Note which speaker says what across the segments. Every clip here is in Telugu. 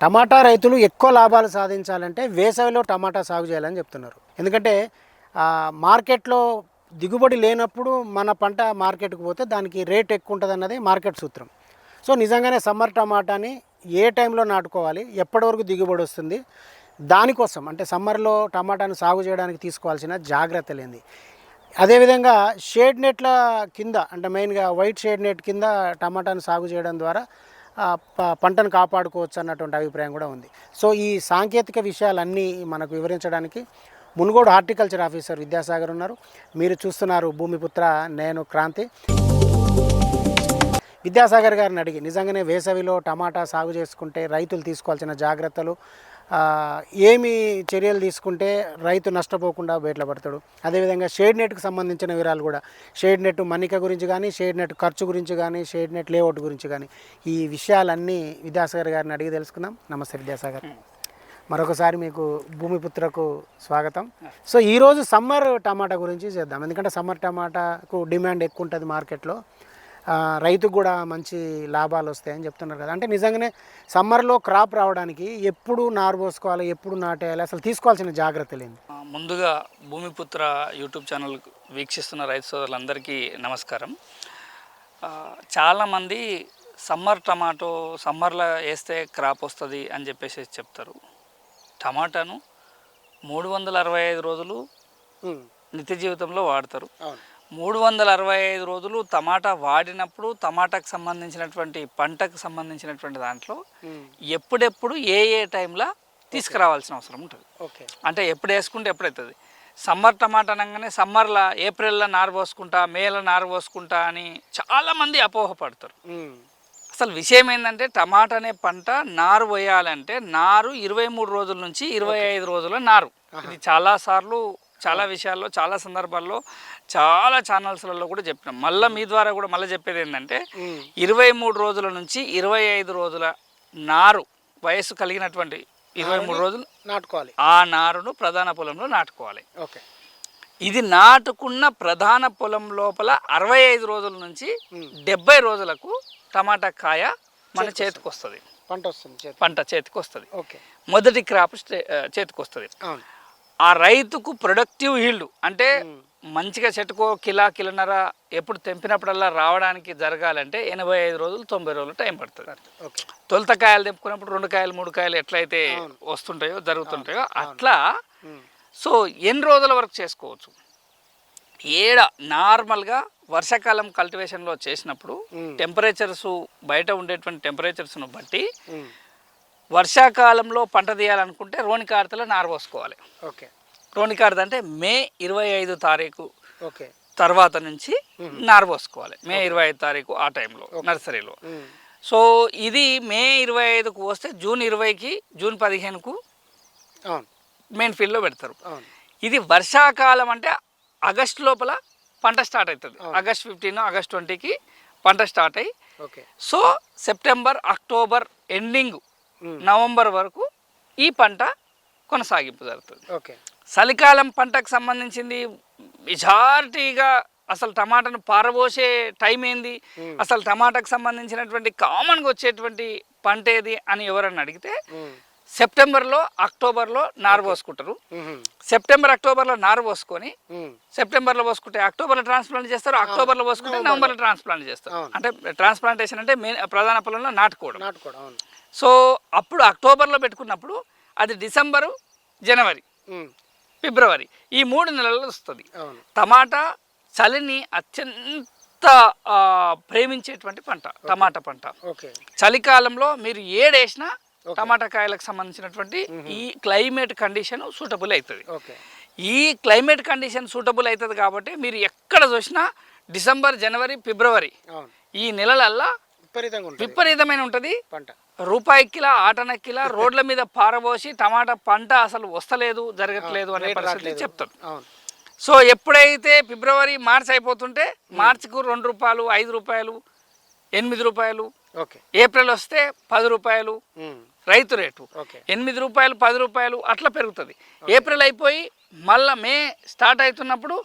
Speaker 1: టమాటా రైతులు ఎక్కువ లాభాలు సాధించాలంటే వేసవిలో టమాటా సాగు చేయాలని చెప్తున్నారు. ఎందుకంటే మార్కెట్లో దిగుబడి లేనప్పుడు మన పంట మార్కెట్కి పోతే దానికి రేట్ ఎక్కువ ఉంటుంది అన్నది మార్కెట్ సూత్రం. సో నిజంగానే సమ్మర్ టమాటాని ఏ టైంలో నాటుకోవాలి ఎప్పటి వరకు దిగుబడి వస్తుంది దానికోసం అంటే సమ్మర్లో టమాటాను సాగు చేయడానికి తీసుకోవాల్సిన జాగ్రత్తలు ఏంది అదేవిధంగా షేడ్ నెట్ల కింద అంటే మెయిన్గా వైట్ షేడ్ నెట్ కింద టమాటాను సాగు చేయడం ద్వారా పంటను కాపాడుకోవచ్చు అన్నటువంటి అభిప్రాయం కూడా ఉంది. సో ఈ సాంకేతిక విషయాలన్నీ మనకు వివరించడానికి మునుగోడు హార్టికల్చర్ ఆఫీసర్ విద్యాసాగర్ ఉన్నారు. మీరు చూస్తున్నారు భూమిపుత్ర నేను క్రాంతి. విద్యాసాగర్ గారిని అడిగి నిజంగానే వేసవిలో టమాటా సాగు చేసుకుంటే రైతులు తీసుకోవాల్సిన జాగ్రత్తలు ఏమి చర్యలు తీసుకుంటే రైతు నష్టపోకుండా బయటపడతాడు అదేవిధంగా షేడ్ నెట్కి సంబంధించిన వివరాలు కూడా. షేడ్ నెట్ మన్నిక గురించి కానీ షేడ్ నెట్ ఖర్చు గురించి కానీ షేడ్ నెట్ లేఅవుట్ గురించి కానీ ఈ విషయాలన్నీ విద్యాసాగర్ గారిని అడిగి తెలుసుకుందాం. నమస్తే విద్యాసాగర్. మరొకసారి మీకు భూమిపుత్రకు స్వాగతం. సో ఈరోజు సమ్మర్ టమాటా గురించి చేద్దాం. ఎందుకంటే సమ్మర్ టమాటాకు డిమాండ్ ఎక్కువ ఉంటుంది మార్కెట్లో. రైతుకు కూడా మంచి లాభాలు వస్తాయని చెప్తున్నారు కదా. అంటే నిజంగానే సమ్మర్లో క్రాప్ రావడానికి ఎప్పుడు నారు పోసుకోవాలి ఎప్పుడు నాటేయాలి అసలు తీసుకోవాల్సిన జాగ్రత్తలు
Speaker 2: ఆ, ముందుగా భూమిపుత్ర యూట్యూబ్ ఛానల్ వీక్షిస్తున్న రైతు సోదరులందరికీ నమస్కారం. చాలామంది సమ్మర్ టమాటో సమ్మర్లో వేస్తే క్రాప్ వస్తుంది అని చెప్పేసి చెప్తారు. టమాటాను మూడు వందల అరవై ఐదు రోజులు నిత్య జీవితంలో వాడతారు.
Speaker 1: అవును.
Speaker 2: మూడు వందల అరవై ఐదు రోజులు టమాటా వాడినప్పుడు టమాటాకు సంబంధించినటువంటి పంటకు సంబంధించినటువంటి దాంట్లో ఎప్పుడెప్పుడు ఏ ఏ టైంలో తీసుకురావాల్సిన అవసరం ఉంటుంది.
Speaker 1: ఓకే.
Speaker 2: అంటే ఎప్పుడు వేసుకుంటే ఎప్పుడు అవుతుంది సమ్మర్ టమాటా అనగానే సమ్మర్లో ఏప్రిల్లో నారు పోసుకుంటా మేలో నారు పోసుకుంటా అని చాలామంది అపోహపడతారు. అసలు విషయం ఏంటంటే టమాటా అనే పంట నారు పోయాలంటే నారు ఇరవై మూడు రోజుల నుంచి ఇరవై ఐదు రోజుల నారు. ఇది చాలా సార్లు చాలా విషయాల్లో చాలా సందర్భాల్లో చాలా ఛానల్స్లలో కూడా చెప్పినాం. మళ్ళీ మీ ద్వారా కూడా మళ్ళీ చెప్పేది ఏంటంటే ఇరవై మూడు రోజుల నుంచి ఇరవై ఐదు రోజుల నారు వయసు కలిగినటువంటి ఇరవై మూడు రోజులు
Speaker 1: నాటుకోవాలి.
Speaker 2: ఆ నారును ప్రధాన పొలంలో నాటుకోవాలి.
Speaker 1: ఓకే.
Speaker 2: ఇది నాటుకున్న ప్రధాన పొలం లోపల అరవై ఐదు రోజుల నుంచి డెబ్బై రోజులకు టమాటా కాయ మన చేతికి వస్తుంది
Speaker 1: పంట వస్తుంది
Speaker 2: పంట చేతికి వస్తుంది
Speaker 1: ఓకే.
Speaker 2: మొదటి క్రాప్ చేతికి వస్తుంది ఆ రైతుకు ప్రొడక్టివ్ హీల్డ్ అంటే మంచిగా చెట్టుకో కిలా కిలోన్నర ఎప్పుడు తెంపినప్పుడల్లా రావడానికి జరగాలంటే ఎనభై ఐదు రోజులు తొంభై రోజులు టైం పడుతుంది. తొలుత కాయలు తెంపుకున్నప్పుడు రెండు కాయలు మూడు కాయలు ఎట్లయితే వస్తుంటాయో జరుగుతుంటాయో అట్లా సో ఎన్ని రోజుల వరకు చేసుకోవచ్చు? ఏడ నార్మల్గా వర్షాకాలం కల్టివేషన్లో చేసినప్పుడు. టెంపరేచర్స్ బయట ఉండేటువంటి టెంపరేచర్స్ను బట్టి వర్షాకాలంలో పంట తీయాలనుకుంటే రోనికార్తెలో నారు పోసుకోవాలి.
Speaker 1: ఓకే.
Speaker 2: రోనికార్త అంటే మే ఇరవై ఐదు తారీఖు
Speaker 1: ఓకే.
Speaker 2: తర్వాత నుంచి నారు పోసుకోవాలి. మే ఇరవై ఐదు తారీఖు ఆ టైంలో నర్సరీలో. సో ఇది మే ఇరవై ఐదుకు వస్తే జూన్ ఇరవైకి జూన్ పదిహేనుకు మెయిన్ ఫీల్డ్లో పెడతారు. ఇది వర్షాకాలం అంటే ఆగస్ట్ లోపల పంట స్టార్ట్ అవుతుంది ఆగస్ట్ ఫిఫ్టీన్ ఆగస్ట్ ట్వంటీకి పంట స్టార్ట్ అయ్యి
Speaker 1: okay.
Speaker 2: So September October ending November వరకు ఈ పంట కొనసాగింపు జరుగుతుంది.
Speaker 1: ఓకే.
Speaker 2: చలికాలం పంటకు సంబంధించింది మెజారిటీగా అసలు టమాటాను పారబోసే టైం ఏంది? అసలు టమాటాకు సంబంధించినటువంటి కామన్గా వచ్చేటువంటి పంట ఏది అని ఎవరన్నా అడిగితే సెప్టెంబర్లో అక్టోబర్లో నారు పోసుకుంటారు. సెప్టెంబర్ అక్టోబర్లో నారు పోసుకొని సెప్టెంబర్లో పోసుకుంటే అక్టోబర్లో ట్రాన్స్ప్లాంట్ చేస్తారు అక్టోబర్లో పోసుకుంటే నవంబర్లో. ట్రాన్స్ప్లాంట్ చేస్తారు. అంటే ట్రాన్స్ప్లాంటేషన్ అంటే మెయిన్ ప్రధాన పొలంలో నాటుకోవడం. సో అప్పుడు అక్టోబర్లో పెట్టుకున్నప్పుడు అది డిసెంబరు జనవరి ఫిబ్రవరి ఈ మూడు నెలల్లో వస్తుంది. టమాటా చలిని అత్యంత ప్రేమించేటువంటి పంట టమాటా పంట.
Speaker 1: ఓకే.
Speaker 2: చలికాలంలో మీరు ఏడేసినా టమాటా కాయలకు సంబంధించినటువంటి ఈ క్లైమేట్ కండిషన్ సూటబుల్ అవుతుంది
Speaker 1: ఓకే.
Speaker 2: ఈ క్లైమేట్ కండిషన్ సూటబుల్ అవుతుంది కాబట్టి మీరు ఎక్కడ చూసినా డిసెంబర్ జనవరి ఫిబ్రవరి ఈ నెలలల్లా
Speaker 1: విపరీతంగా
Speaker 2: విపరీతమైన ఉంటుంది.
Speaker 1: పంట.
Speaker 2: రూపాయి కిలా ఆటన కిలా రోడ్ల మీద పారబోసి టమాటా పంట అసలు వస్తలేదు జరగట్లేదు అనే పరిస్థితి
Speaker 1: అవును.
Speaker 2: సో ఎప్పుడైతే ఫిబ్రవరి మార్చ్ అయిపోతుంటే మార్చికు రెండు రూపాయలు ఐదు రూపాయలు ఎనిమిది రూపాయలు ఏప్రిల్ వస్తే పది రూపాయలు రైతు రేటు. ఎనిమిది రూపాయలు పది రూపాయలు అట్లా పెరుగుతుంది. ఏప్రిల్ అయిపోయి మళ్ళా మే స్టార్ట్ అవుతున్నప్పుడు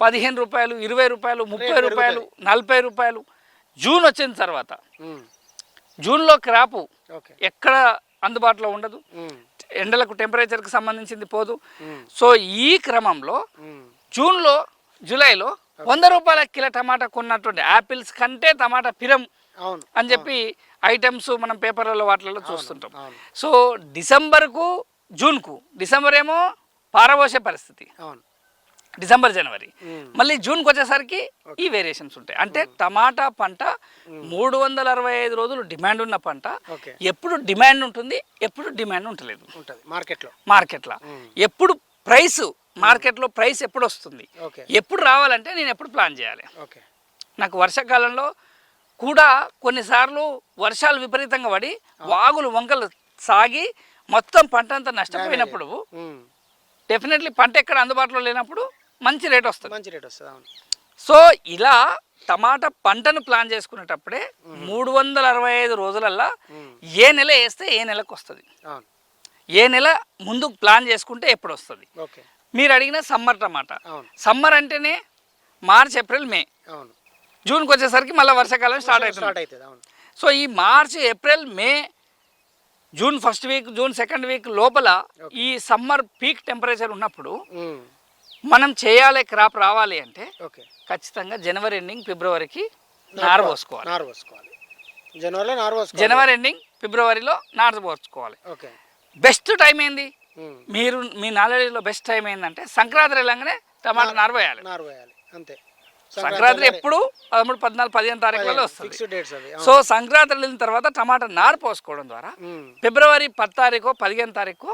Speaker 2: పదిహేను రూపాయలు ఇరవై రూపాయలు ముప్పై రూపాయలు నలభై రూపాయలు జూన్ వచ్చిన తర్వాత జూన్లో క్రాపు ఎక్కడ అందుబాటులో ఉండదు. ఎండలకు టెంపరేచర్కి సంబంధించింది పోదు. సో ఈ క్రమంలో జూన్లో జూలైలో వంద రూపాయల కిలో టమాటా కొన్నటువంటి యాపిల్స్ కంటే టమాటా పిరం అని చెప్పి ఐటమ్స్ మనం పేపర్లలో వాటిలలో చూస్తుంటాం. సో డిసెంబర్కు జూన్కు డిసెంబర్ ఏమో పారబోసే పరిస్థితి.
Speaker 1: అవును.
Speaker 2: డిసెంబర్ జనవరి. మళ్ళీ జూన్కి వచ్చేసరికి ఈ వేరియేషన్స్ ఉంటాయి. అంటే టమాటా పంట మూడు వందల అరవై ఐదు రోజులు డిమాండ్ ఉన్న పంట ఎప్పుడు డిమాండ్ ఉంటుంది ఎప్పుడు డిమాండ్ ఉంటలేదు
Speaker 1: ఉంటుంది. మార్కెట్లో.
Speaker 2: మార్కెట్లో. ఎప్పుడు ప్రైస్ మార్కెట్లో ప్రైస్ ఎప్పుడు వస్తుంది? ఎప్పుడు రావాలంటే నేను ఎప్పుడు ప్లాన్ చేయాలి.
Speaker 1: ఓకే.
Speaker 2: నాకు వర్షాకాలంలో కూడా కొన్నిసార్లు వర్షాలు విపరీతంగా పడి వాగులు వంకలు సాగి మొత్తం పంట అంతా నష్టపోయినప్పుడు డెఫినెట్లీ పంట ఎక్కడ అందుబాటులో లేనప్పుడు మంచి రేట్ వస్తుంది.
Speaker 1: మంచి రేట్ వస్తుంది అవును.
Speaker 2: సో ఇలా టమాటా పంటను ప్లాన్ చేసుకునేటప్పుడే మూడు వందల అరవై ఐదు రోజులల్లా ఏ నెల వేస్తే ఏ నెలకు వస్తుంది. ఏ నెల ముందు ప్లాన్ చేసుకుంటే ఎప్పుడు వస్తుంది. మీరు అడిగిన సమ్మర్ టమాటా. సమ్మర్ అంటేనే మార్చ్ ఏప్రిల్ మే. జూన్కి వచ్చేసరికి మళ్ళీ వర్షాకాలం స్టార్ట్ అవుతుంది సో ఈ March April May June first week June second week లోపల ఈ సమ్మర్ పీక్ టెంపరేచర్ ఉన్నప్పుడు మనం చేయాలి క్రాప్ రావాలి అంటే
Speaker 1: ఓకే.
Speaker 2: ఖచ్చితంగా జనవరి ఎండింగ్ ఫిబ్రవరికి నార పోసుకోవాలి.
Speaker 1: నారు పోసుకోవాలి. జనవరిలో నారు పోసుకోవాలి.
Speaker 2: జనవరి ఎండింగ్ ఫిబ్రవరిలో నార పోసుకోవాలి.
Speaker 1: ఓకే.
Speaker 2: బెస్ట్ టైం ఏంది? మీరు మీ నాలెడ్జ్లో బెస్ట్ టైం ఏంటంటే సంక్రాంతి వెళ్ళంగానే టమాటా నార పోయాలి.
Speaker 1: నారు పోయాలి. అంతే.
Speaker 2: సంక్రాంతి ఎప్పుడు పదమూడు పద్నాలుగు పదిహేను తారీఖులలో వస్తుంది. సో సంక్రాంతి వెళ్ళిన తర్వాత టమాటా నారు పోసుకోవడం ద్వారా ఫిబ్రవరి పది తారీఖు పదిహేను తారీఖు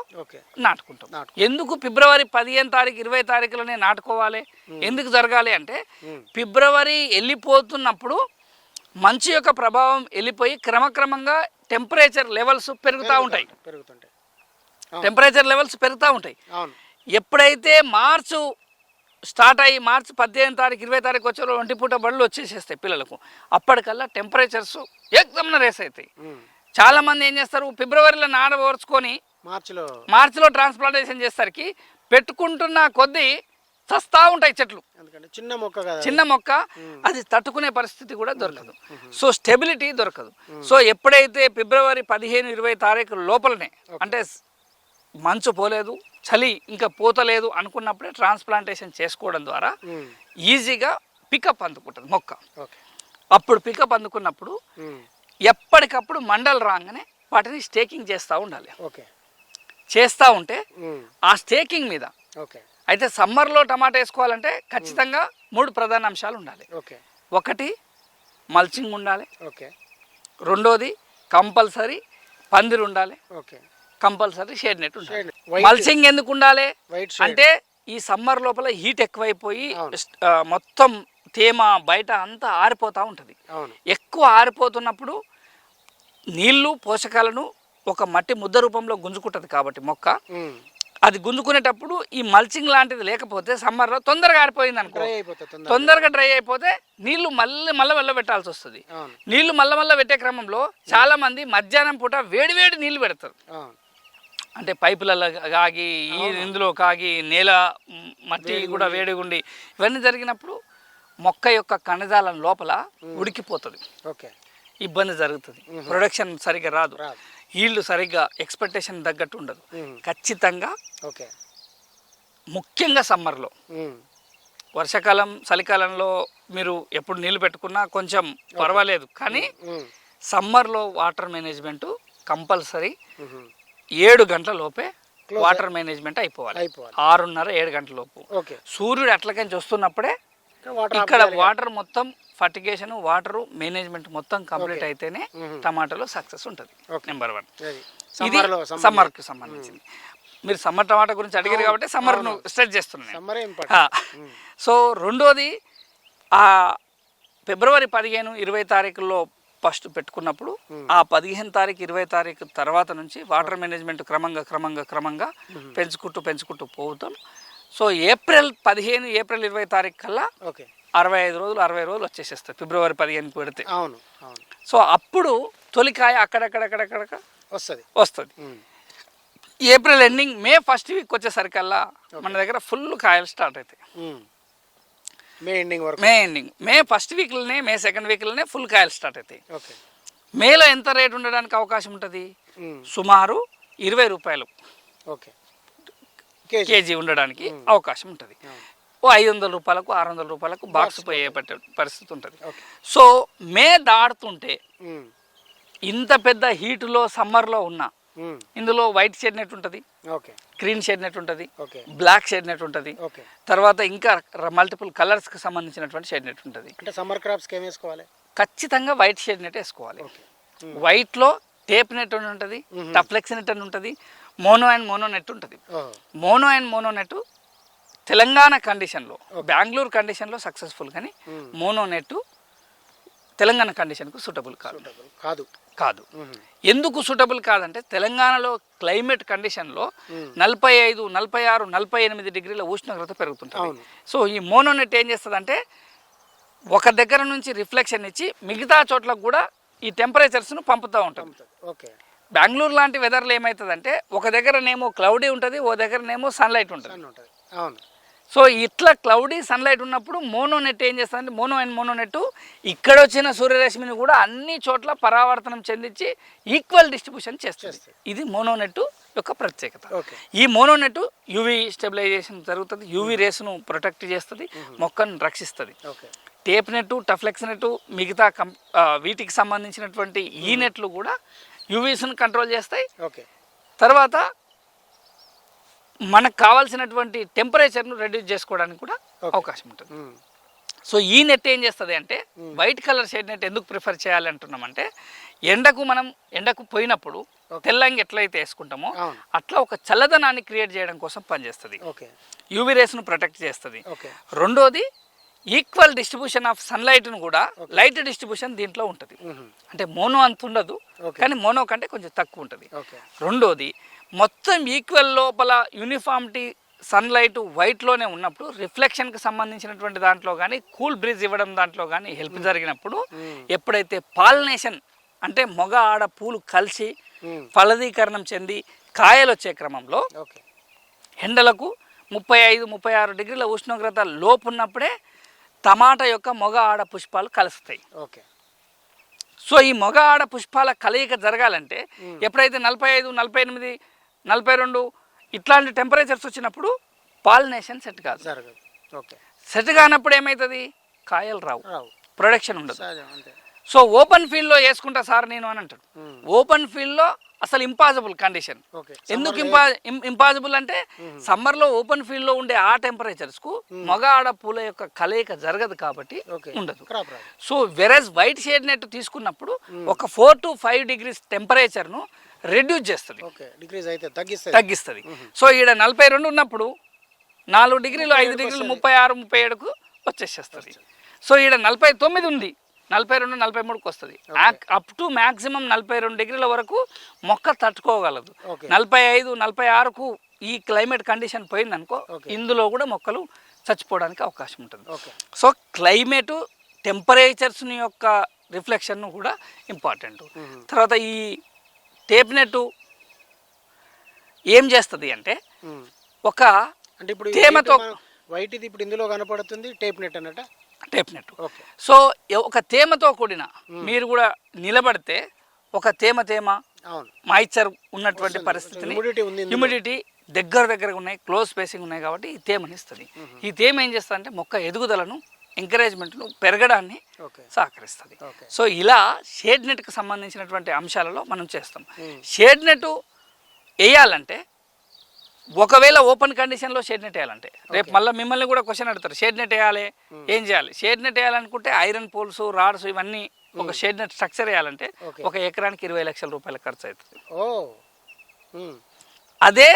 Speaker 2: నాటుకుంటాం. ఎందుకు ఫిబ్రవరి పదిహేను తారీఖు ఇరవై తారీఖులోనే నాటుకోవాలి? ఎందుకు జరగాలి అంటే ఫిబ్రవరి వెళ్ళిపోతున్నప్పుడు మంచు యొక్క ప్రభావం వెళ్ళిపోయి క్రమక్రమంగా టెంపరేచర్ లెవెల్స్ పెరుగుతూ ఉంటాయి. టెంపరేచర్ లెవెల్స్ పెరుగుతూ ఉంటాయి. ఎప్పుడైతే మార్చు స్టార్ట్ అయ్యి మార్చి పద్దెనిమిది తారీఖు ఇరవై తారీఖు వచ్చే ఒంటి పూట బళ్ళు వచ్చేసేస్తాయి పిల్లలకు. అప్పటికల్లా టెంపరేచర్స్ ఏకదమ్న రేస్ అవుతాయి. చాలా మంది ఏం చేస్తారు ఫిబ్రవరిలో నాడబోర్చుకొని
Speaker 1: మార్చిలో
Speaker 2: మార్చిలో ట్రాన్స్ప్లాంటేషన్ చేసేసరికి పెట్టుకుంటున్న కొద్దీ చస్తా ఉంటాయి చెట్లు.
Speaker 1: చిన్న మొక్క
Speaker 2: చిన్న మొక్క అది తట్టుకునే పరిస్థితి కూడా దొరకదు. సో స్టెబిలిటీ దొరకదు. సో ఎప్పుడైతే ఫిబ్రవరి పదిహేను ఇరవై తారీఖు లోపలనే అంటే మంచు పోలేదు చలి ఇంకా పోతలేదు అనుకున్నప్పుడే ట్రాన్స్ప్లాంటేషన్ చేసుకోవడం ద్వారా ఈజీగా పికప్ అందుకుంటుంది మొక్క.
Speaker 1: ఓకే.
Speaker 2: అప్పుడు పికప్ అందుకున్నప్పుడు ఎప్పటికప్పుడు మండలు రాగానే వాటిని స్టేకింగ్ చేస్తూ ఉండాలి.
Speaker 1: ఓకే.
Speaker 2: చేస్తూ ఉంటే ఆ స్టేకింగ్ మీద
Speaker 1: ఓకే.
Speaker 2: అయితే సమ్మర్లో టమాటా వేసుకోవాలంటే ఖచ్చితంగా మూడు ప్రధాన అంశాలు ఉండాలి.
Speaker 1: ఓకే.
Speaker 2: ఒకటి మల్చింగ్ ఉండాలి.
Speaker 1: ఓకే.
Speaker 2: రెండోది కంపల్సరీ పందిరి ఉండాలి.
Speaker 1: ఓకే.
Speaker 2: కంపల్సరీ షేడ్ నెట్ ఉండాలి.
Speaker 1: White-
Speaker 2: మల్చింగ్ ఎందుకు ఉండాలి? అంటే ఈ సమ్మర్ లోపల హీట్ ఎక్కువైపోయి మొత్తం తేమ బయట అంతా ఆరిపోతూ ఉంటుంది. ఎక్కువ ఆరిపోతున్నప్పుడు నీళ్ళు పోషకాలను ఒక మట్టి ముద్ద రూపంలో గుంజుకుంటుంది కాబట్టి మొక్క. అది గుంజుకునేటప్పుడు ఈ మల్చింగ్ లాంటిది లేకపోతే సమ్మర్లో తొందరగా ఆరిపోయింది అనుకో.
Speaker 1: తొందరగా.
Speaker 2: డ్రై అయిపోతే నీళ్ళు మళ్ళీ మళ్ళీ వెళ్ళ పెట్టాల్సి వస్తుంది. నీళ్ళు మళ్ళీ మళ్ళీ పెట్టే క్రమంలో చాలా మంది మధ్యాహ్నం పూట వేడి వేడి నీళ్ళు పెడతారు. అంటే పైపులలో కాగి ఈ ఇందులో కాగి నేల మట్టి కూడా వేడిగా ఉండి ఇవన్నీ జరిగినప్పుడు మొక్క యొక్క కణజాలం లోపల ఉడికిపోతుంది.
Speaker 1: ఓకే.
Speaker 2: ఇబ్బంది జరుగుతుంది. ప్రొడక్షన్ సరిగ్గా రాదు. ఈల్డ్ సరిగ్గా ఎక్స్పెక్టేషన్ తగ్గట్టు ఉండదు. ఖచ్చితంగా
Speaker 1: ఓకే.
Speaker 2: ముఖ్యంగా సమ్మర్లో. వర్షాకాలం చలికాలంలో మీరు ఎప్పుడు నీళ్ళు పెట్టుకున్నా కొంచెం పర్వాలేదు. కానీ సమ్మర్లో వాటర్ మేనేజ్మెంట్ కంపల్సరీ. ఏడు గంటల లోపే వాటర్ మేనేజ్మెంట్ అయిపోవాలి. ఆరున్నర ఏడు గంటల లోపు. సూర్యుడు అట్లకించి వస్తున్నప్పుడే ఇక్కడ వాటర్ మొత్తం ఫర్టిగేషన్ వాటర్ మేనేజ్మెంట్ మొత్తం కంప్లీట్ అయితేనే. టమాటాలో సక్సెస్ ఉంటుంది. నెంబర్ వన్ ఇది సమ్మర్కి సంబంధించింది. మీరు సమ్మర్ టమాటా గురించి అడిగారు కాబట్టి సమ్మర్ను స్టార్ట్ చేస్తున్నాను. సో రెండోది ఆ ఫిబ్రవరి పదిహేను ఇరవై తారీఖుల్లో ఫస్ట్ పెట్టుకున్నప్పుడు ఆ పదిహేను తారీఖు ఇరవై తారీఖు తర్వాత నుంచి వాటర్ మేనేజ్మెంట్ క్రమంగా క్రమంగా క్రమంగా పెంచుకుంటూ పెంచుకుంటూ పోతాం సో ఏప్రిల్ పదిహేను ఏప్రిల్ ఇరవై తారీఖు కల్లా
Speaker 1: ఓకే.
Speaker 2: అరవై ఐదు రోజులు అరవై రోజులు వచ్చేసేస్తాయి ఫిబ్రవరి పదిహేను పెడితే.
Speaker 1: అవును అవును.
Speaker 2: సో అప్పుడు తొలికాయ అక్కడక్కడక్కడక్కడ
Speaker 1: వస్తుంది.
Speaker 2: వస్తుంది. April ending May first week వచ్చేసరికల్లా మన దగ్గర ఫుల్ కాయలు స్టార్ట్ అవుతాయి
Speaker 1: మే ఎండింగ్ వరకు.
Speaker 2: మే ఎండింగ్ మే ఫస్ట్ వీక్లోనే మే సెకండ్ వీక్లోనే ఫుల్ కాయలు స్టార్ట్ అవుతాయి.
Speaker 1: ఓకే.
Speaker 2: మేలో ఎంత రేట్ ఉండడానికి అవకాశం ఉంటుంది? సుమారు ఇరవై రూపాయలు
Speaker 1: ఓకే. కేజీ.
Speaker 2: ఉండడానికి అవకాశం ఉంటుంది. ఓ ఐదు వందల రూపాయలకు ఆరు వందల రూపాయలకు బాక్స్ పోయే పరిస్థితి ఉంటుంది. సో మే దాడుతుంటే ఇంత పెద్ద హీటులో సమ్మర్లో ఉన్న ఇందులో వైట్ షేడ్ నెట్ ఉంటుంది.
Speaker 1: ఓకే.
Speaker 2: గ్రీన్ షేడ్ నెట్ ఉంటుంది బ్లాక్ షేడ్ నెట్ ఉంటుంది. తర్వాత ఇంకా మల్టిపుల్ కలర్స్కి సంబంధించినటువంటి షేడ్ నెట్ ఉంటుంది.
Speaker 1: అంటే సమ్మర్ క్రాప్స్కి ఏం వేసుకోవాలి?
Speaker 2: ఖచ్చితంగా వైట్ షేడ్ నెట్ వేసుకోవాలి. వైట్లో టేప్ నెట్ అని ఉంటుంది టఫ్లెక్స్ నెట్ అని ఉంటుంది మోనో అండ్ మోనో నెట్ ఉంటుంది. Mono and mono net Telangana కండిషన్లో బెంగళూరు కండిషన్లో సక్సెస్ఫుల్ కానీ
Speaker 1: Hmm.
Speaker 2: మోనో నెట్ తెలంగాణ కండిషన్కు సూటబుల్ కాదు.
Speaker 1: కాదు.
Speaker 2: కాదు. ఎందుకు సూటబుల్ కాదంటే తెలంగాణలో క్లైమేట్ కండిషన్లో. నలభై ఐదు నలభై ఆరు నలభై ఎనిమిది డిగ్రీల ఉష్ణోగ్రత పెరుగుతుంటుంది. సో ఈ మోనోనెట్ ఏం చేస్తుందంటే ఒక దగ్గర నుంచి రిఫ్లెక్షన్ ఇచ్చి మిగతా చోట్లకు కూడా ఈ టెంపరేచర్స్ను పంపుతూ ఉంటుంది.
Speaker 1: ఓకే.
Speaker 2: బెంగళూరు లాంటి వెదర్లో ఏమవుతుందంటే ఒక దగ్గరనేమో క్లౌడీ ఉంటుంది ఓ దగ్గరనేమో సన్లైట్ ఉంటుంది.
Speaker 1: సన్ ఉంటుంది. అవును.
Speaker 2: సో ఇట్లా క్లౌడీ సన్లైట్ ఉన్నప్పుడు మోనో నెట్ ఏం చేస్తుందంటే మోనో అండ్ మోనో నెట్ ఇక్కడ వచ్చిన సూర్యరశ్మిని కూడా అన్ని చోట్ల పరావర్తనం చెందించి ఈక్వల్ డిస్ట్రిబ్యూషన్ చేస్తుంది. ఇది మోనో నెట్ యొక్క ప్రత్యేకత.
Speaker 1: ఓకే.
Speaker 2: ఈ మోనో నెట్ యూవీ స్టెబిలైజేషన్ జరుగుతుంది. యూవీ రేస్ను ప్రొటెక్ట్ చేస్తుంది మొక్కను రక్షిస్తుంది.
Speaker 1: ఓకే.
Speaker 2: టేప్ నెట్ టఫ్లెక్స్ నెట్ మిగతా కం వీటికి సంబంధించినటువంటి ఈ నెట్లు కూడా యూవీస్ను కంట్రోల్ చేస్తాయి.
Speaker 1: ఓకే.
Speaker 2: తర్వాత మనకు కావాల్సినటువంటి టెంపరేచర్ను రెడ్యూస్ చేసుకోవడానికి కూడా అవకాశం ఉంటుంది. సో ఈ నెట్ ఏం చేస్తుంది అంటే వైట్ కలర్ షేడ్ నెట్ ఎందుకు ప్రిఫర్ చేయాలి అంటున్నామంటే ఎండకు మనం ఎండకు పోయినప్పుడు తెల్లంగి ఎట్లయితే వేసుకుంటామో. అట్లా ఒక చల్లదనాన్ని క్రియేట్ చేయడం కోసం పనిచేస్తుంది.
Speaker 1: ఓకే.
Speaker 2: యూవీ రేస్ను ప్రొటెక్ట్ చేస్తుంది. రెండోది ఈక్వల్ డిస్ట్రిబ్యూషన్ ఆఫ్ సన్లైట్ను కూడా లైట్ డిస్ట్రిబ్యూషన్ దీంట్లో ఉంటుంది. అంటే మోనో అంత ఉండదు. కానీ మోనో కంటే కొంచెం తక్కువ ఉంటుంది. రెండోది మొత్తం ఈక్వల్ లోపల యూనిఫామిటీ సన్లైట్ వైట్లోనే ఉన్నప్పుడు రిఫ్లెక్షన్కి సంబంధించినటువంటి దాంట్లో కానీ కూల్ బ్రీజ్ ఇవ్వడం దాంట్లో కానీ హెల్ప్ జరిగినప్పుడు ఎప్పుడైతే పాలినేషన్ అంటే మొగ ఆడ పూలు కలిసి ఫలదీకరణం చెంది కాయలు వచ్చే క్రమంలో
Speaker 1: ఓకే.
Speaker 2: ఎండలకు ముప్పై ఐదు ముప్పై ఆరు డిగ్రీల ఉష్ణోగ్రత లోపు ఉన్నప్పుడే టమాటా యొక్క మొగ ఆడ పుష్పాలు కలుస్తాయి.
Speaker 1: ఓకే.
Speaker 2: సో ఈ మగ ఆడ పుష్పాల కలయిక జరగాలంటే ఎప్పుడైతే నలభై ఐదు నలభై ఎనిమిది నలభై రెండు. ఇట్లాంటి టెంపరేచర్స్ వచ్చినప్పుడు పాలినేషన్ సెట్ కాదు.
Speaker 1: జరగదు. ఓకే.
Speaker 2: సెట్ కానప్పుడు ఏమవుతుంది కాయలు రావు.
Speaker 1: రావు.
Speaker 2: ప్రొడక్షన్ ఉండదు. సో ఓపెన్ ఫీల్డ్లో వేసుకుంటా సార్ నేను అని అంటాడు. ఓపెన్ ఫీల్డ్లో అసలు ఇంపాసిబుల్ కండిషన్ ఎందుకు ఇంపా ఇంపాసిబుల్ అంటే సమ్మర్లో ఓపెన్ ఫీల్డ్లో ఉండే ఆ టెంపరేచర్స్కు మగ ఆడ పూల యొక్క కలయిక జరగదు కాబట్టి ఉండదు. సో వెరస్ వైట్ షేడ్ నెట్ తీసుకున్నప్పుడు ఒక ఫోర్ టు ఫైవ్ డిగ్రీస్ టెంపరేచర్ను రెడ్యూస్ చేస్తుంది.
Speaker 1: తగ్గిస్తుంది.
Speaker 2: సో ఈడ నలభై రెండు ఉన్నప్పుడు నాలుగు డిగ్రీలు ఐదు డిగ్రీలు ముప్పై ఆరు ముప్పై ఏడుకు వచ్చేసేస్తుంది. సో ఈడ నలభై తొమ్మిది ఉంది. నలభై రెండు నలభై మూడుకి వస్తుంది. అప్ టు మ్యాక్సిమం నలభై రెండు డిగ్రీల వరకు మొక్క తట్టుకోగలదు. నలభై ఐదు నలభై ఆరుకు ఈ క్లైమేట్ కండిషన్ పోయిందనుకో. ఇందులో కూడా మొక్కలు చచ్చిపోవడానికి అవకాశం ఉంటుంది. సో క్లైమేటు టెంపరేచర్స్ని యొక్క రిఫ్లెక్షన్ను కూడా ఇంపార్టెంట్. తర్వాత ఈ టేప్ నెట్ ఏం చేస్తుంది అంటే. ఒక
Speaker 1: అంటే ఇప్పుడు
Speaker 2: తేమతో-
Speaker 1: వైట్ ఇది ఇప్పుడు ఇందులో కనపడుతుంది టేప్ నెట్ అన్నట
Speaker 2: టేప్ నెట్ సో ఒక తేమతో కూడిన మీరు కూడా నిలబడితే ఒక తేమ తేమ
Speaker 1: అవును.
Speaker 2: మాయిశ్చర్ ఉన్నటువంటి పరిస్థితిని
Speaker 1: హ్యూమిడిటీ
Speaker 2: దగ్గర దగ్గర ఉన్నాయి క్లోజ్ స్పేసింగ్ ఉన్నాయి కాబట్టి ఈ తేమని ఇస్తుంది. ఈ తేమ ఏం చేస్తుంది అంటే మొక్క ఎదుగుదలను ఎంకరేజ్మెంట్ను పెరగడాన్ని సహకరిస్తుంది. సో ఇలా షేడ్ నెట్కి సంబంధించినటువంటి అంశాలలో మనం చేస్తాం. షేడ్ నెట్ వేయాలంటే ఒకవేళ ఓపెన్ కండిషన్లో షేడ్ నెట్ వేయాలంటే. రేపు మళ్ళీ మిమ్మల్ని కూడా క్వశ్చన్ అడుగుతారు షేడ్ నెట్ వేయాలి ఏం చేయాలి? షేడ్ నెట్ వేయాలనుకుంటే ఐరన్ పోల్స్ రాడ్స్ ఇవన్నీ ఒక షేడ్ నెట్ స్ట్రక్చర్ వేయాలంటే. ఒక ఎకరానికి ఇరవై లక్షల రూపాయల ఖర్చు అవుతుంది. అదే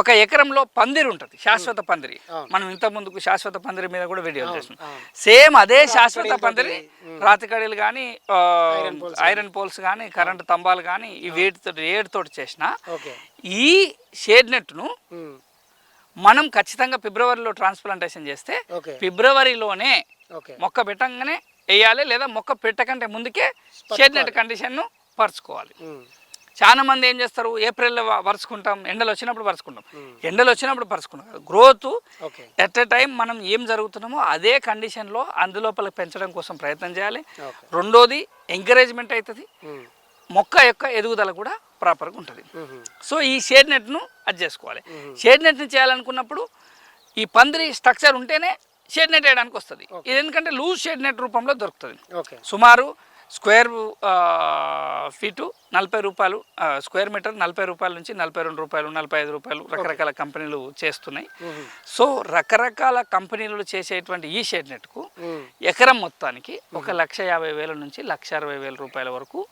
Speaker 2: ఒక ఎకరంలో పందిరి ఉంటుంది శాశ్వత పందిరి. మనం ఇంత ముందుకు శాశ్వత పందిరి మీద కూడా వీడియో చేసినాం
Speaker 1: అవును.
Speaker 2: సేమ్ అదే శాశ్వత పందిరి. రాతికడీలు కానీ ఐరన్ పోల్స్ కానీ కరెంటు స్తంభాలు కానీ ఈ వేటితో ఏడుతోటి చేసిన ఈ షేడ్ నెట్ను. మనం ఖచ్చితంగా ఫిబ్రవరిలో ట్రాన్స్ప్లాంటేషన్ చేస్తే ఫిబ్రవరిలోనే మొక్క పెట్టంగానే వేయాలి లేదా మొక్క పెట్టకంటే ముందుకే షేడ్ నెట్ కండిషన్ను పరుచుకోవాలి. చాలా మంది ఏం చేస్తారు? ఏప్రిల్లో వ- పరుచుకుంటాం ఎండలు వచ్చినప్పుడు పరుచుకుంటాం. ఎండలు వచ్చినప్పుడు పరుచుకుంటాం గ్రోత్ ఎట్ ఎ టైం మనం ఏం జరుగుతున్నామో అదే కండిషన్లో అందులోపల పెంచడం కోసం ప్రయత్నం చేయాలి. రెండోది ఎంకరేజ్మెంట్ అవుతుంది. మొక్క యొక్క ఎదుగుదల కూడా ప్రాపర్గా ఉంటుంది. సో ఈ షేడ్ నెట్ను అది చేసుకోవాలి. షేడ్ నెట్ని చేయాలనుకున్నప్పుడు ఈ పందిరి స్ట్రక్చర్ ఉంటేనే షేడ్ నెట్ వేయడానికి వస్తుంది. ఇది ఎందుకంటే లూజ్ షేడ్ నెట్ రూపంలో దొరుకుతుంది. సుమారు స్క్వేర్ ఫీటు నలభై రూపాయలు స్క్వేర్ మీటర్ నలభై రూపాయల నుంచి నలభై రెండు రూపాయలు నలభై ఐదు రూపాయలు రకరకాల కంపెనీలు చేస్తున్నాయి. సో రకరకాల కంపెనీలు చేసేటువంటి ఈ షేడ్ నెట్కు ఎకరం మొత్తానికి ఒక లక్ష యాభై వేల నుంచి లక్ష అరవై వేల రూపాయల వరకు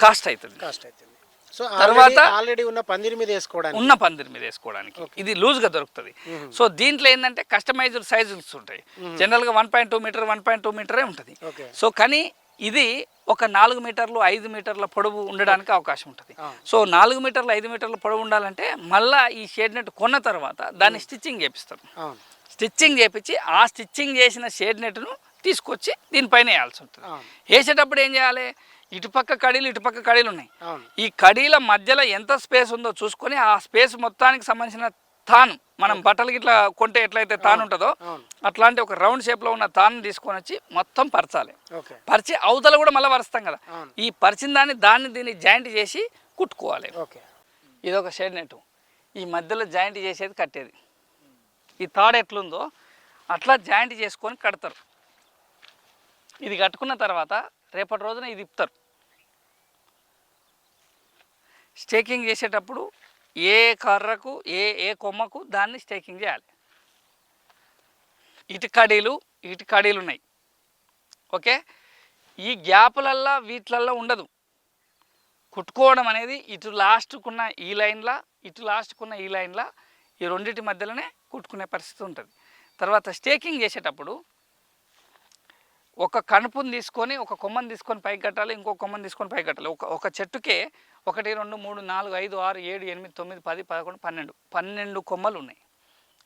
Speaker 2: కాస్ట్ అవుతుంది.
Speaker 1: కాస్ట్ అవుతుంది. సో
Speaker 2: తర్వాత-
Speaker 1: ఆల్రెడీ ఉన్న పందిరి మీద వేసుకోవడానికి.
Speaker 2: ఉన్న పందిరి మీద వేసుకోవడానికి. ఇది లూజ్గా దొరుకుతుంది. సో దీంట్లో ఏంటంటే కస్టమైజ్డ్ సైజులు ఉంటాయి. జనరల్గా one point two meter one point two మీటరే ఉంటుంది. సో కానీ ఇది ఒక నాలుగు మీటర్లు ఐదు మీటర్ల పొడవు ఉండడానికి అవకాశం ఉంటుంది. సో నాలుగు మీటర్లు ఐదు మీటర్ల పొడవు ఉండాలంటే మళ్ళీ ఈ షేడ్ నెట్ కొన్న తర్వాత దాన్ని స్టిచ్చింగ్ చేపిస్తారు. స్టిచ్చింగ్ చేపించి ఆ స్టిచ్చింగ్ చేసిన షేడ్ నెట్ను తీసుకొచ్చి దీనిపైన వేయాల్సి ఉంటుంది. వేసేటప్పుడు ఏం చేయాలి? ఇటుపక్క కడీలు ఇటుపక్క కడీలు ఉన్నాయి. ఈ కడీల మధ్యలో ఎంత స్పేస్ ఉందో చూసుకొని ఆ స్పేస్ మొత్తానికి సంబంధించిన తాను. మనం బట్టలు ఇట్లా కొంటే ఎట్లయితే తాను ఉంటుందో అట్లాంటి ఒక రౌండ్ షేప్లో ఉన్న తాను తీసుకొని వచ్చి మొత్తం పరచాలి. పరిచి అవతల కూడా మళ్ళీ పరుస్తాం కదా. ఈ పరిచిన దాన్ని దాన్ని దీన్ని జాయింట్ చేసి కుట్టుకోవాలి.
Speaker 1: ఓకే.
Speaker 2: ఇది ఒక షేడ్ నెట్ ఈ మధ్యలో జాయింట్ చేసేది కట్టేది. ఈ తాడు ఎట్లుందో అట్లా జాయింట్ చేసుకొని కడతారు. ఇది కట్టుకున్న తర్వాత రేపటి రోజున ఇది ఇప్పుతారు స్టేకింగ్ చేసేటప్పుడు ఏ కర్రకు ఏ ఏ కొమ్మకు దాన్ని స్టేకింగ్ చేయాలి. ఇటు కడీలు ఇటు కడీలు ఉన్నాయి. ఓకే? ఈ గ్యాపులల్లా వీటిలల్లో ఉండదు. కుట్టుకోవడం అనేది ఇటు లాస్ట్కున్న ఈ లైన్లా ఇటు లాస్ట్కున్న ఈ లైన్లా ఈ రెండింటి మధ్యలోనే కుట్టుకునే పరిస్థితి ఉంటుంది. తర్వాత స్టేకింగ్ చేసేటప్పుడు ఒక కణుపుని తీసుకొని ఒక కొమ్మని తీసుకొని పైకి కట్టాలి ఇంకో కొమ్మని తీసుకొని పైకి కట్టాలి. ఒక ఒక చెట్టుకే ఒకటి రెండు మూడు నాలుగు ఐదు ఆరు ఏడు ఎనిమిది తొమ్మిది పది పదకొండు పన్నెండు. పన్నెండు కొమ్మలు ఉన్నాయి.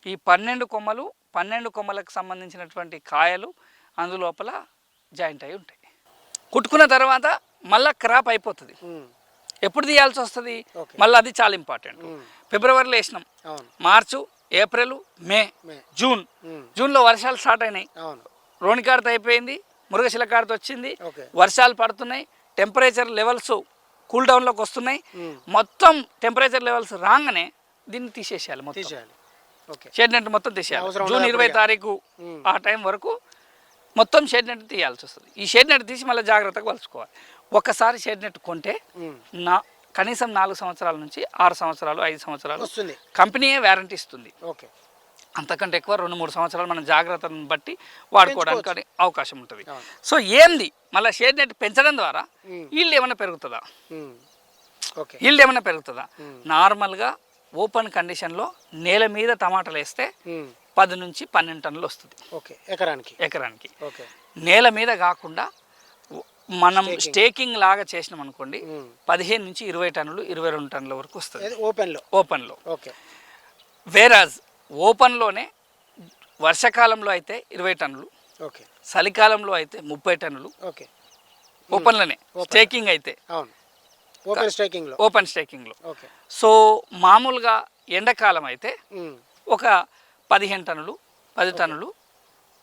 Speaker 2: ఈ పన్నెండు కొమ్మలు పన్నెండు కొమ్మలకు సంబంధించినటువంటి కాయలు అందులోపల జాయింట్ అయి ఉంటాయి. కుట్టుకున్న తర్వాత మళ్ళా క్రాప్ అయిపోతుంది. ఎప్పుడు తీయాల్సి వస్తుంది. మళ్ళీ అది చాలా ఇంపార్టెంట్. ఫిబ్రవరిలో వేసినాం. March April May June. జూన్లో వర్షాలు స్టార్ట్ అయినాయి.
Speaker 1: అవును
Speaker 2: రోణికాడత అయిపోయింది మురుగశిల కాడత వచ్చింది. వర్షాలు పడుతున్నాయి టెంపరేచర్ లెవెల్స్ కూల్ డౌన్లోకి వస్తున్నాయి. మొత్తం టెంపరేచర్ లెవెల్స్ రాగానే దీన్ని తీసేసేయాలి మొత్తం. షెడ్ నెట్ మొత్తం తీసేయాలి. జూన్ ఇరవై తారీఖు ఆ టైం వరకు మొత్తం షెడ్ నెట్ తీయాల్సి వస్తుంది. ఈ షెడ్ నెట్ తీసి మళ్ళీ జాగ్రత్తగా వలుచుకోవాలి. ఒకసారి షెడ్ నెట్ కొంటే నా కనీసం నాలుగు సంవత్సరాల నుంచి ఆరు సంవత్సరాలు ఐదు సంవత్సరాలు
Speaker 1: వస్తుంది.
Speaker 2: కంపెనీయే వ్యారంటీ ఇస్తుంది.
Speaker 1: ఓకే.
Speaker 2: అంతకంటే ఎక్కువ రెండు మూడు సంవత్సరాలు మన జాగ్రత్తను బట్టి వాడుకోవడానికి అవకాశం ఉంటుంది. సో ఏంది? మళ్ళీ షేడ్ నెట్ పెంచడం ద్వారా ఈల్డ్ ఏమైనా పెరుగుతుందా? ఈల్డ్ ఏమైనా పెరుగుతుందా? నార్మల్గా ఓపెన్ కండిషన్లో నేల మీద టమాటాలు వేస్తే పది నుంచి పన్నెండు టన్నులు వస్తుంది.
Speaker 1: ఓకే. ఎకరానికి?
Speaker 2: ఎకరానికి.
Speaker 1: ఓకే.
Speaker 2: నేల మీద కాకుండా మనం. స్టేకింగ్ లాగా చేసినాం అనుకోండి పదిహేను నుంచి ఇరవై టన్నులు ఇరవై రెండు టన్నుల వరకు వస్తుంది.
Speaker 1: ఓపెన్లో
Speaker 2: ఓపెన్లో.
Speaker 1: ఓకే.
Speaker 2: వేరాజ్ ఓపెన్లోనే వర్షాకాలంలో అయితే ఇరవై టన్నులు
Speaker 1: ఓకే.
Speaker 2: చలికాలంలో అయితే ముప్పై టన్నులు.
Speaker 1: ఓకే.
Speaker 2: ఓపెన్లోనే. స్టేకింగ్ అయితే.
Speaker 1: అవును. ఓపెన్ స్ట్రైకింగ్లో
Speaker 2: ఓపెన్ స్టేకింగ్లో.
Speaker 1: ఓకే.
Speaker 2: సో మామూలుగా ఎండాకాలం అయితే ఒక పదిహేను టన్నులు పది టన్నులు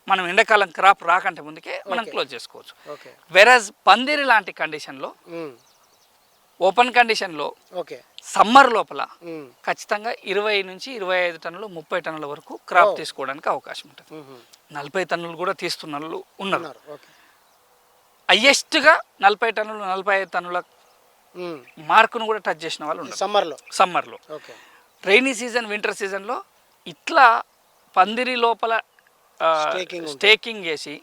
Speaker 2: మనం ఎండాకాలం క్రాప్ రాకంటే ముందుకే మనం. క్లోజ్ చేసుకోవచ్చు.
Speaker 1: ఓకే.
Speaker 2: వెరజ్ పందిరి లాంటి కండిషన్లో ఓపెన్ కండిషన్లో
Speaker 1: ఓకే.
Speaker 2: సమ్మర్ లోపల ఖచ్చితంగా ఇరవై నుంచి ఇరవై ఐదు టన్నులు ముప్పై టన్నుల వరకు క్రాప్. తీసుకోవడానికి అవకాశం ఉంటుంది. నలభై టన్నులు కూడా తీస్తున్న ఉన్నారు. హయ్యెస్ట్గా నలభై టన్నులు నలభై ఐదు టన్నుల మార్కును కూడా టచ్ చేసిన వాళ్ళు ఉన్నారు.
Speaker 1: సమ్మర్లో.
Speaker 2: సమ్మర్లో. రైనీ సీజన్ వింటర్ సీజన్లో ఇట్లా పందిరి లోపల. స్టేకింగ్ చేసి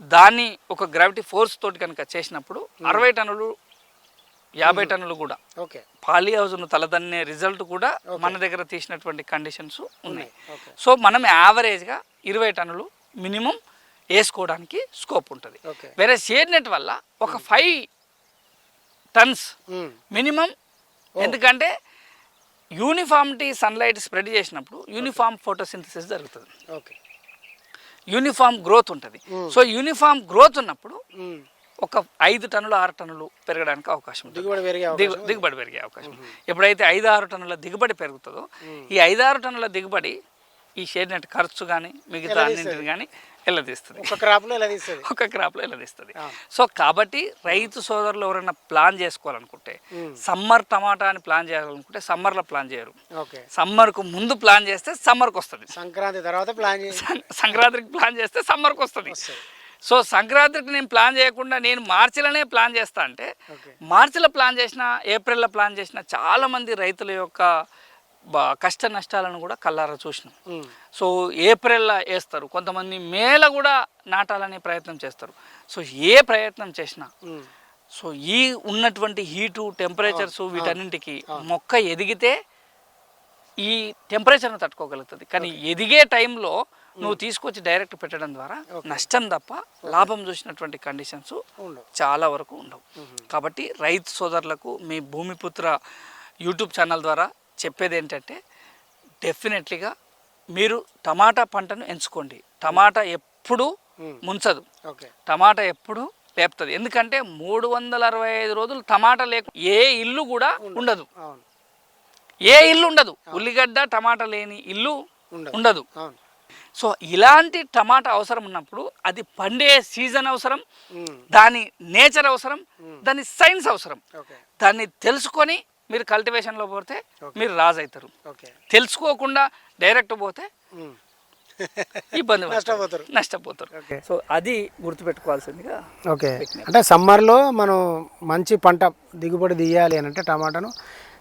Speaker 2: దాన్ని ఒక గ్రావిటీ ఫోర్స్ తోటి కనుక చేసినప్పుడు అరవై టన్నులు యాభై టన్నులు కూడా.
Speaker 1: ఓకే.
Speaker 2: పాలీ హౌస్ను తలదన్నే రిజల్ట్ కూడా మన దగ్గర తీసినటువంటి కండిషన్స్ ఉన్నాయి. సో మనం యావరేజ్గా ఇరవై టన్నులు మినిమం వేసుకోవడానికి స్కోప్ ఉంటుంది. వేరే షేడ్ నెట్ వల్ల ఒక ఫైవ్ టన్స్ మినిమం ఎందుకంటే యూనిఫామిటీ సన్లైట్ స్ప్రెడ్ చేసినప్పుడు యూనిఫామ్ ఫోటోసింథసిస్ జరుగుతుంది.
Speaker 1: ఓకే.
Speaker 2: యూనిఫామ్ గ్రోత్ ఉంటుంది. సో యూనిఫామ్ గ్రోత్ ఉన్నప్పుడు ఒక ఐదు టన్నులు ఆరు టన్నులు పెరగడానికి అవకాశం
Speaker 1: దిగుబడి పెరిగే.
Speaker 2: దిగుబడి పెరిగే అవకాశం ఎప్పుడైతే ఐదు ఆరు టన్నుల దిగుబడి పెరుగుతుందో. ఈ ఐదు ఆరు టన్నుల దిగుబడి ఈ షేడ్ నెట్ ఖర్చు కానీ మిగతా
Speaker 1: ఎలా
Speaker 2: అన్నింటిని కానీ వెళ్ళదీస్తుంది
Speaker 1: ఒక క్రాప్లో ఇలా తీస్తుంది?
Speaker 2: ఒక క్రాప్లో వెళ్ళదీస్తుంది
Speaker 1: ఆ.
Speaker 2: సో కాబట్టి రైతు సోదరులు ఎవరైనా ప్లాన్ చేసుకోవాలనుకుంటే. సమ్మర్ టమాటా అని ప్లాన్ చేయాలనుకుంటే సమ్మర్లో ప్లాన్ చేయరు. సమ్మర్కు ముందు ప్లాన్ చేస్తే సమ్మర్కి వస్తుంది
Speaker 1: సంక్రాంతి తర్వాత ప్లాన్
Speaker 2: సంక్రాంతికి ప్లాన్ చేస్తే సమ్మర్కి వస్తుంది. సో సంక్రాంతికి నేను ప్లాన్ చేయకుండా నేను మార్చిలోనే ప్లాన్ చేస్తా అంటే మార్చిలో ప్లాన్ చేసిన ఏప్రిల్లో ప్లాన్ చేసిన చాలామంది రైతుల యొక్క కష్ట నష్టాలను కూడా కల్లారా చూసినాం. సో ఏప్రిల్లో వేస్తారు. కొంతమంది మేల కూడా నాటాలనే ప్రయత్నం చేస్తారు. సో ఏ ప్రయత్నం చేసినా. సో ఈ ఉన్నటువంటి హీటు టెంపరేచర్స్ వీటన్నింటికి మొక్క ఎదిగితే ఈ టెంపరేచర్ను తట్టుకోగలుగుతుంది. కానీ ఎదిగే టైంలో నువ్వు తీసుకొచ్చి డైరెక్ట్ పెట్టడం ద్వారా నష్టం తప్ప లాభం చూసినటువంటి కండిషన్స్ చాలా వరకు ఉండవు. కాబట్టి రైతు సోదరులకు మీ భూమిపుత్ర యూట్యూబ్ ఛానల్ ద్వారా చెప్పేది ఏంటంటే డెఫినెట్లీగా మీరు టమాటా పంటను ఎంచుకోండి. టమాటా ఎప్పుడు. ముంచదు. టమాటా ఎప్పుడు లేపుతుంది. ఎందుకంటే మూడు వందల అరవై ఐదు రోజులు టమాటా లేక ఏ ఇల్లు కూడా ఉండదు. ఏ ఇల్లు ఉండదు. ఉల్లిగడ్డ టమాటా లేని ఇల్లు
Speaker 1: ఉండదు.
Speaker 2: సో ఇలాంటి టమాటా అవసరం ఉన్నప్పుడు అది పండే సీజన్ అవసరం. దాని నేచర్ అవసరం దాని సైన్స్ అవసరం.
Speaker 1: ఓకే.
Speaker 2: దాన్ని తెలుసుకొని మీరు కల్టివేషన్లో పోతే మీరు రాజు అవుతారు
Speaker 1: ఓకే.
Speaker 2: తెలుసుకోకుండా డైరెక్ట్ పోతే. ఇబ్బంది.
Speaker 1: నష్టపోతారు.
Speaker 2: నష్టపోతారు.
Speaker 1: ఓకే.
Speaker 2: సో అది గుర్తుపెట్టుకోవాల్సిందిగా
Speaker 1: ఓకే. అంటే సమ్మర్లో మనం మంచి పంట దిగుబడి తీయాలి అని అంటే టమాటాను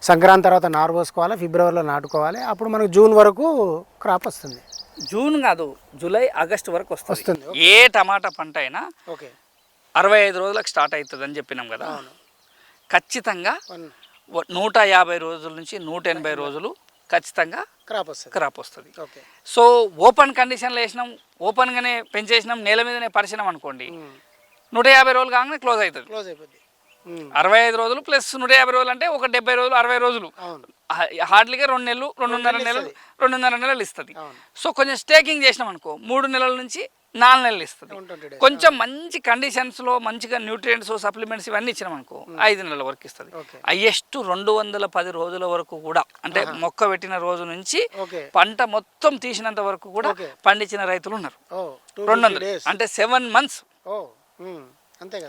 Speaker 1: సంక్రాంతి తర్వాత నారు పోసుకోవాలి ఫిబ్రవరిలో నాటుకోవాలి. అప్పుడు మనకు జూన్ వరకు క్రాప్ వస్తుంది.
Speaker 2: జూన్ కాదు జూలై ఆగస్ట్ వరకు వస్తుంది. ఏ టమాటా పంట అయినా
Speaker 1: ఓకే.
Speaker 2: అరవై ఐదు రోజులకు స్టార్ట్ అవుతుంది అని చెప్పినాం కదా. ఖచ్చితంగా నూట యాభై రోజుల నుంచి నూట ఎనభై రోజులు ఖచ్చితంగా
Speaker 1: క్రాప్ వస్తుంది.
Speaker 2: క్రాప్ వస్తుంది.
Speaker 1: ఓకే.
Speaker 2: సో ఓపెన్ కండిషన్లో వేసినాం ఓపెన్గానే పెంచేసినాం నేల మీదనే పరిచినాం అనుకోండి. నూట యాభై రోజులు కాగానే క్లోజ్ అవుతుంది
Speaker 1: క్లోజ్ అయిపోద్ది. ఉమ్.
Speaker 2: అరవై ఐదు రోజులు ప్లస్ నూట యాభై రోజులు అంటే ఒక డెబ్బై రోజులు అరవై రోజులు. హార్డ్లీగా రెండు నెలలు రెండున్నర
Speaker 1: నెలలు.
Speaker 2: రెండున్నర నెలలు ఇస్తుంది. సో కొంచెం స్టేకింగ్ చేసినాం అనుకో మూడు నెలల నుంచి నాలుగు నెలలు ఇస్తుంది. కొంచెం మంచి కండిషన్స్లో మంచిగా న్యూట్రియంట్స్ సప్లిమెంట్స్ ఇవన్నీ ఇచ్చినాం అనుకో ఐదు నెలల వరకు ఇస్తుంది. హైయెస్ట్ రెండు వందల పది రోజుల వరకు కూడా అంటే మొక్క పెట్టిన రోజు నుంచి పంట మొత్తం తీసినంత వరకు కూడా. పండించిన రైతులు ఉన్నారు. రెండు వందలు. అంటే సెవెన్ మంత్స్.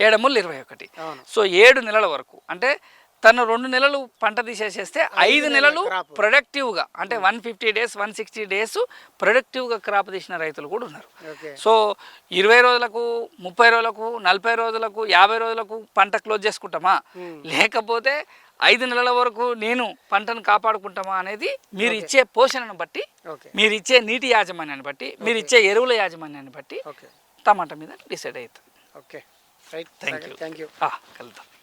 Speaker 2: ఏడముళ్ళు ఇరవై ఒకటి. సో ఏడు నెలల వరకు. అంటే తను రెండు నెలలు పంట తీసేసేస్తే ఐదు నెలలు. ప్రొడక్టివ్గా అంటే one fifty days one sixty days ప్రొడక్టివ్గా crop తీసిన రైతులు కూడా ఉన్నారు. సో ఇరవై రోజులకు ముప్పై రోజులకు నలభై రోజులకు యాభై రోజులకు పంట క్లోజ్ చేసుకుంటామా?
Speaker 1: Hmm.
Speaker 2: లేకపోతే ఐదు నెలల వరకు నేను పంటను కాపాడుకుంటామా అనేది మీరు ఇచ్చే పోషణను బట్టి మీరు ఇచ్చే నీటి యాజమాన్యాన్ని బట్టి మీరు ఇచ్చే ఎరువుల యాజమాన్యాన్ని బట్టి టమాటా మీద డిసైడ్ అవుతుంది.
Speaker 1: Okay. Right
Speaker 2: thank you
Speaker 1: thank you
Speaker 2: ಹಾಂ ಕಲಿತ